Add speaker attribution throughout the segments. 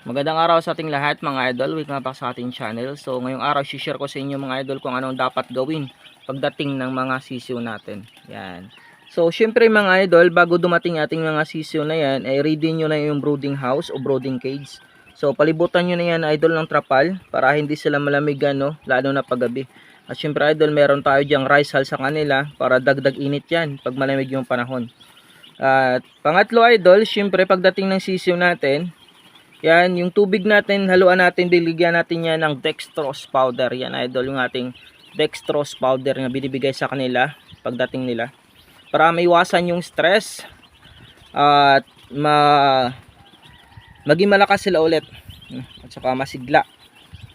Speaker 1: Magandang araw sa ating lahat mga idol. Welcome back sa ating channel. So ngayong araw share ko sa inyo mga idol kung anong dapat gawin pagdating ng mga sisiw natin. Yan. So syempre mga idol, bago dumating ating mga sisiw na yan, ay ready nyo na yung brooding house o brooding cage. So palibutan nyo na yan idol ng trapal para hindi sila malamigan no, lalo na paggabi. At syempre idol, meron tayo diyang rice hull sa kanila para dagdag init yan pag malamig yung panahon. At pangatlo idol, syempre pagdating ng sisiw natin, yan, yung tubig natin, haluan natin, biligyan natin yan ng dextrose powder. Yan, idol, yung ating dextrose powder na binibigay sa kanila pagdating nila. Para maiwasan yung stress at ma maging malakas sila ulit. At saka masigla.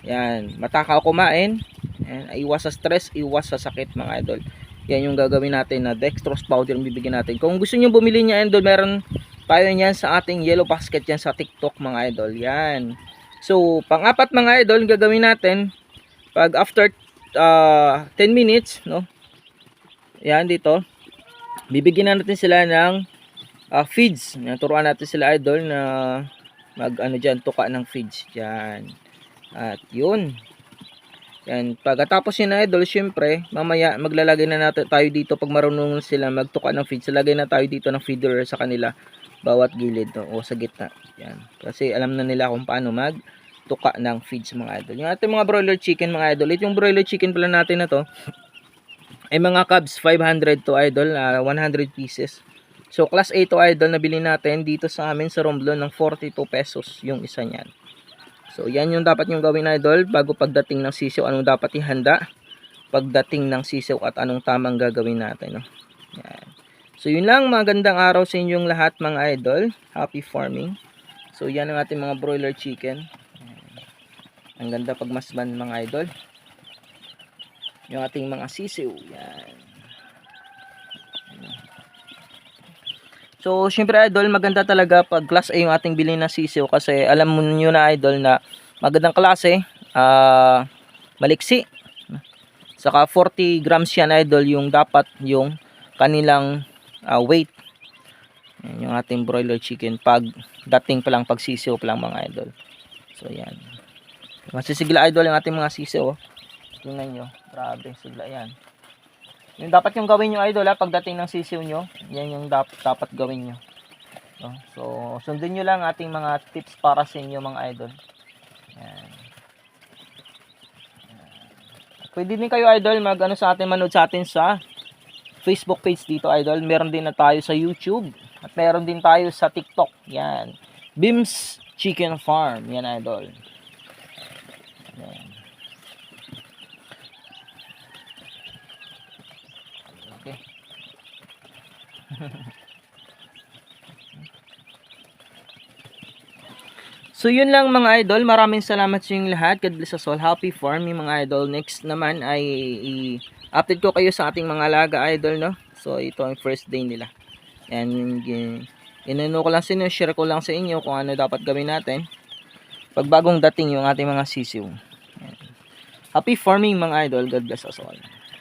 Speaker 1: Yan, matakaw kumain. Yan, iwas sa stress, iwas sa sakit mga idol. Yan yung gagawin natin na dextrose powder yung bibigyan natin. Kung gusto niyo bumili niya idol, meron tayo niyan sa ating yellow basket yan sa TikTok mga idol. Yan. So, pang-apat mga idol, gagawin natin pag after uh, 10 minutes, no? Yan dito. Bibigyan na natin sila ng uh, feeds. Yan, turuan natin sila idol na mag ano diyan tuka ng feeds diyan. At 'yun. Yan, pagkatapos yun na idol, syempre, mamaya maglalagay na natin tayo dito pag marunong sila magtuka ng feeds. Lagay na tayo dito ng feeder sa kanila bawat gilid no, o sa gitna. Yan. Kasi alam na nila kung paano mag tuka ng feeds mga idol. Yung ating mga broiler chicken mga idol, ito yung broiler chicken pala natin na to ay mga cubs 500 to idol, ah, 100 pieces. So class A to idol nabili natin dito sa amin sa Romblon ng 42 pesos yung isa niyan. So yan yung dapat yung gawin idol bago pagdating ng sisiw anong dapat ihanda pagdating ng sisiw at anong tamang gagawin natin no. Yan. So yun lang, magandang araw sa inyong lahat mga idol. Happy farming. So yan ang ating mga broiler chicken. Ang ganda pagmasman mga idol. Yung ating mga sisiw. Yan. So syempre idol, maganda talaga pag class A yung ating bilhin na sisiw kasi alam mo nyo na idol na magandang klase, ah maliksi. Saka 40 grams yan idol yung dapat yung kanilang ah, weight. Yan yung ating broiler chicken pag dating pa lang pag sisiw pa lang mga idol. So yan. Masisigla idol yung ating mga sisiw. Oh. Tingnan nyo. Grabe, sigla yan. Yung dapat yung gawin nyo idol ha, pagdating ng sisiw nyo, yan yung dap dapat gawin nyo. So, sundin nyo lang ating mga tips para sa inyo mga idol. Yan. Pwede din kayo idol mag ano sa atin manood sa atin sa Facebook page dito idol. Meron din na tayo sa YouTube at meron din tayo sa TikTok. Yan. Bims Chicken Farm. Yan idol. Yan. Okay. So yun lang mga idol, maraming salamat sa inyong lahat. God bless us all. Happy farming mga idol. Next naman ay i-update ko kayo sa ating mga alaga idol no. So ito ang first day nila. Gi- inano ko lang sa inyo, share ko lang sa inyo kung ano dapat gawin natin pag bagong dating yung ating mga sisiw. Happy farming mga idol. God bless us all.